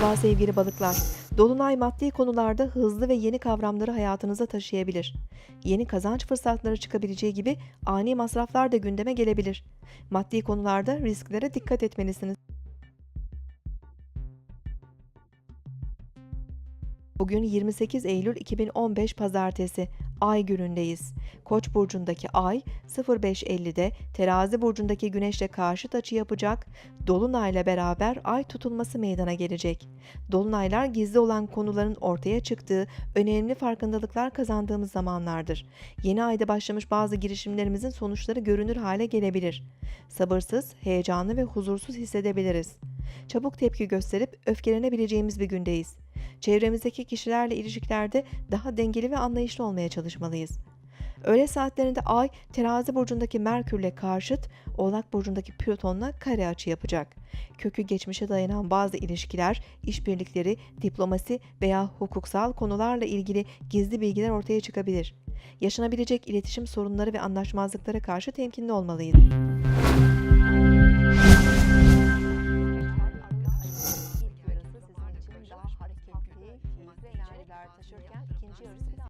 Merhaba sevgili balıklar. Dolunay maddi konularda hızlı ve yeni kavramları hayatınıza taşıyabilir. Yeni kazanç fırsatları çıkabileceği gibi ani masraflar da gündeme gelebilir. Maddi konularda risklere dikkat etmelisiniz. Bugün 28 Eylül 2015 Pazartesi. Ay günündeyiz. Koç burcundaki Ay 05.50'de Terazi burcundaki Güneşle karşıt açı yapacak. Dolunayla beraber Ay tutulması meydana gelecek. Dolunaylar gizli olan konuların ortaya çıktığı, önemli farkındalıklar kazandığımız zamanlardır. Yeni ayda başlamış bazı girişimlerimizin sonuçları görünür hale gelebilir. Sabırsız, heyecanlı ve huzursuz hissedebiliriz. Çabuk tepki gösterip öfkelenebileceğimiz bir gündeyiz. Çevremizdeki kişilerle ilişkilerde daha dengeli ve anlayışlı olmaya çalışmalıyız. Öğle saatlerinde Ay, Terazi burcundaki Merkürle karşıt, Oğlak burcundaki Plüton'la kare açı yapacak. Kökü geçmişe dayanan bazı ilişkiler, işbirlikleri, diplomasi veya hukuksal konularla ilgili gizli bilgiler ortaya çıkabilir. Yaşanabilecek iletişim sorunları ve anlaşmazlıklara karşı temkinli olmalıyız. şeyler taşırken ikinci yarısını da